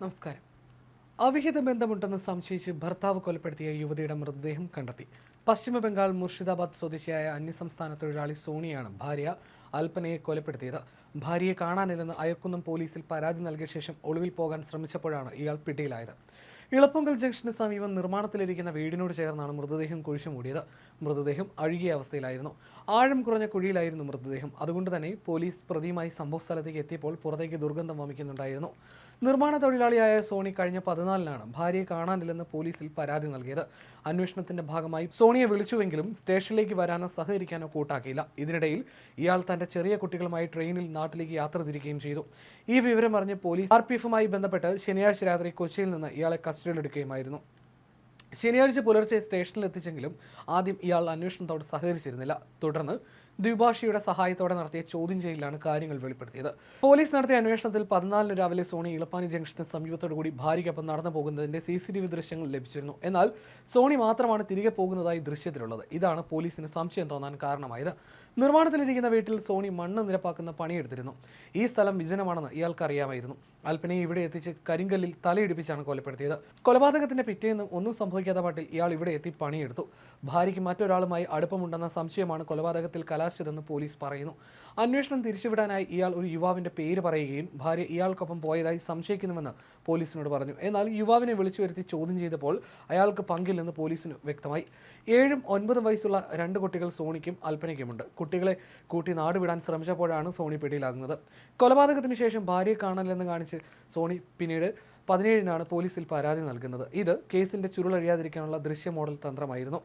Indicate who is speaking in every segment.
Speaker 1: നമസ്കാരം. അവിഹിത ബന്ധമുണ്ടെന്ന് സംശയിച്ച് ഭർത്താവ് കൊലപ്പെടുത്തിയ യുവതിയുടെ മൃതദേഹം കണ്ടെത്തി. പശ്ചിമ ബംഗാൾ മുർഷിദാബാദ് സ്വദേശിയായ അന്യസംസ്ഥാന തൊഴിലാളി സോണിയാണ് ഭാര്യ അൽപ്പനയെ കൊലപ്പെടുത്തിയത്. ഭാര്യയെ കാണാനില്ലെന്ന് അയക്കുന്നം പോലീസിൽ പരാതി നൽകിയ ശേഷം ഒളിവിൽ പോകാൻ ശ്രമിച്ചപ്പോഴാണ് ഇയാൾ പിടിയിലായത്. ഇളപ്പൊങ്കൽ ജംഗ്ഷന് സമീപം നിർമ്മാണത്തിലിരിക്കുന്ന വീടിനോട് ചേർന്നാണ് മൃതദേഹം കുഴിച്ചു മൂടിയത്. മൃതദേഹം അഴുകിയ അവസ്ഥയിലായിരുന്നു. ആഴം കുറഞ്ഞ കുഴിയിലായിരുന്നു മൃതദേഹം. അതുകൊണ്ട് തന്നെ പോലീസ് പ്രതിയുമായി സംഭവ സ്ഥലത്തേക്ക് എത്തിയപ്പോൾ പുറത്തേക്ക് ദുർഗന്ധം വമിക്കുന്നുണ്ടായിരുന്നു. നിർമ്മാണ തൊഴിലാളിയായ സോണി കഴിഞ്ഞ പതിനാലിനാണ് ഭാര്യയെ കാണാനില്ലെന്ന് പോലീസിൽ പരാതി നൽകിയത്. അന്വേഷണത്തിന്റെ ഭാഗമായി സോണിയെ വിളിച്ചുവെങ്കിലും സ്റ്റേഷനിലേക്ക് വരാനോ സഹകരിക്കാനോ കൂട്ടാക്കിയില്ല. ഇതിനിടയിൽ ഇയാൾ തന്റെ ചെറിയ കുട്ടികളുമായി ട്രെയിനിൽ നാട്ടിലേക്ക് യാത്ര തിരിക്കുകയും ചെയ്തു. ഈ വിവരം അറിഞ്ഞ് പോലീസ് ആർ പി എഫുമായി ബന്ധപ്പെട്ട് ശനിയാഴ്ച രാത്രി കൊച്ചിയിൽ നിന്ന് ഇയാളെ കസ്റ്റഡിയിലെടുക്കുകയുമായിരുന്നു ശനിയാഴ്ച പുലർച്ചെ സ്റ്റേഷനിൽ എത്തിച്ചെങ്കിലും ആദ്യം ഇയാൾ അന്വേഷണത്തോട് സഹകരിച്ചിരുന്നില്ല. തുടർന്ന് ദ്വിഭാഷിയുടെ സഹായത്തോടെ നടത്തിയ ചോദ്യം ചെയ്യലിലാണ് കാര്യങ്ങൾ വെളിപ്പെടുത്തിയത്. പോലീസ് നടത്തിയ അന്വേഷണത്തിൽ പതിനാലിന് രാവിലെ സോണി ഇളപ്പാനി ജംഗ്ഷന് സമീപത്തോടുകൂടി ഭാര്യയ്ക്കൊപ്പം നടന്നു പോകുന്നതിന്റെ സി സി ടി വി ദൃശ്യങ്ങൾ ലഭിച്ചിരുന്നു. എന്നാൽ സോണി മാത്രമാണ് തിരികെ പോകുന്നതായി ദൃശ്യത്തിലുള്ളത്. ഇതാണ് പോലീസിന് സംശയം തോന്നാൻ കാരണമായത്. നിർമ്മാണത്തിലിരിക്കുന്ന വീട്ടിൽ സോണി മണ്ണ് നിരപ്പാക്കുന്ന പണിയെടുത്തിരുന്നു. ഈ സ്ഥലം വിജനമാണെന്ന് ഇയാൾക്ക് അൽപ്പനയെ ഇവിടെ എത്തിച്ച് കരിങ്കല്ലിൽ തലയിടിപ്പിച്ചാണ് കൊലപ്പെടുത്തിയത്. കൊലപാതകത്തിന്റെ പിറ്റേന്ന് ഒന്നും സംഭവിക്കാത്ത പാട്ടിൽ ഇയാൾ ഇവിടെ എത്തി പണിയെടുത്തു. ഭാര്യയ്ക്ക് മറ്റൊരാളുമായി അടുപ്പമുണ്ടെന്ന സംശയമാണ് കൊലപാതകത്തിൽ കലാശിച്ചതെന്ന് പോലീസ് പറയുന്നു. അന്വേഷണം തിരിച്ചുവിടാനായി ഇയാൾ ഒരു യുവാവിന്റെ പേര് പറയുകയും ഭാര്യ ഇയാൾക്കൊപ്പം പോയതായി സംശയിക്കുന്നുവെന്ന് പോലീസിനോട് പറഞ്ഞു. എന്നാൽ യുവാവിനെ വിളിച്ചു വരുത്തി ചോദ്യം ചെയ്തപ്പോൾ അയാൾക്ക് പങ്കില്ലെന്ന് പോലീസിന് വ്യക്തമായി. ഏഴും ഒൻപതും വയസ്സുള്ള രണ്ട് കുട്ടികൾ സോണിക്കും അൽപ്പനയ്ക്കുമുണ്ട് കുട്ടികളെ കൂട്ടി നാടുവിടാൻ ശ്രമിച്ചപ്പോഴാണ് സോണി പിടിയിലാകുന്നത്. കൊലപാതകത്തിന് ശേഷം ഭാര്യയെ കാണലെന്ന് കാണിച്ച് സോണി പിന്നീട് പതിനേഴിനാണ് പോലീസിൽ പരാതി നൽകുന്നത്. ഇത് കേസിന്റെ ചുരുളഴിയാതിരിക്കാനുള്ള ദൃശ്യ മോഡൽ തന്ത്രമായിരുന്നു.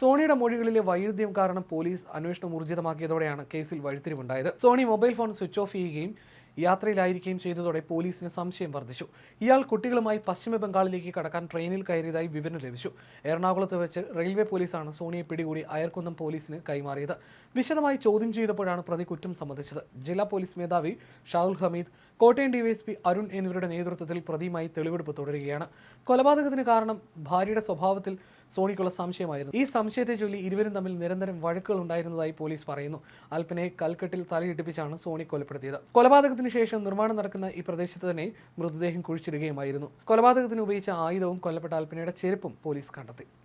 Speaker 1: സോണിയുടെ മൊഴികളിലെ വൈരുദ്ധ്യം കാരണം പോലീസ് അന്വേഷണം ഊർജിതമാക്കിയതോടെയാണ് കേസിൽ വഴിത്തിരിവുണ്ടായത്. Soni mobile phone switch off ചെയ്യുകയും യാത്രയിലായിരിക്കുകയും ചെയ്തതോടെ പോലീസിന് സംശയം വർദ്ധിച്ചു. ഇയാൾ കുട്ടികളുമായി പശ്ചിമ ബംഗാളിലേക്ക് കടക്കാൻ ട്രെയിനിൽ കയറിയതായി വിവരം ലഭിച്ചു. എറണാകുളത്ത് വെച്ച് റെയിൽവേ പോലീസാണ് സോണിയെ പിടികൂടി അയർക്കുന്നം പോലീസിന് കൈമാറിയത്. വിശദമായി ചോദ്യം ചെയ്തപ്പോഴാണ് പ്രതി കുറ്റം സമ്മതിച്ചത്. ജില്ലാ പോലീസ് മേധാവി ഷാഹുൽ ഹമീദ് കോട്ടയം ഡിവൈഎസ്പി അരുൺ എന്നിവരുടെ നേതൃത്വത്തിൽ പ്രതിയുമായി തെളിവെടുപ്പ് തുടരുകയാണ്. കൊലപാതകത്തിന് കാരണം ഭാര്യയുടെ സ്വഭാവത്തിൽ സോണിക്കുള്ള സംശയമായിരുന്നു. ഈ സംശയത്തെ ചൊല്ലി ഇരുവരും തമ്മിൽ നിരന്തരം വഴക്കുകൾ ഉണ്ടായിരുന്നതായി പോലീസ് പറയുന്നു. അൽപ്പനെ കൽക്കെട്ടിൽ തലയിടിപ്പിച്ചാണ് സോണി കൊലപ്പെടുത്തിയത്. കൊലപാതകത്തിന് ശേഷം നിർമ്മാണം നടക്കുന്ന ഈ പ്രദേശത്ത് തന്നെ മൃതദേഹം കുഴിച്ചിടുകയുമായിരുന്നു. കൊലപാതകത്തിന് ഉപയോഗിച്ച ആയുധവും കൊല്ലപ്പെട്ട ആൽപ്പിനയുടെ ചെരുപ്പും പോലീസ് കണ്ടെത്തി.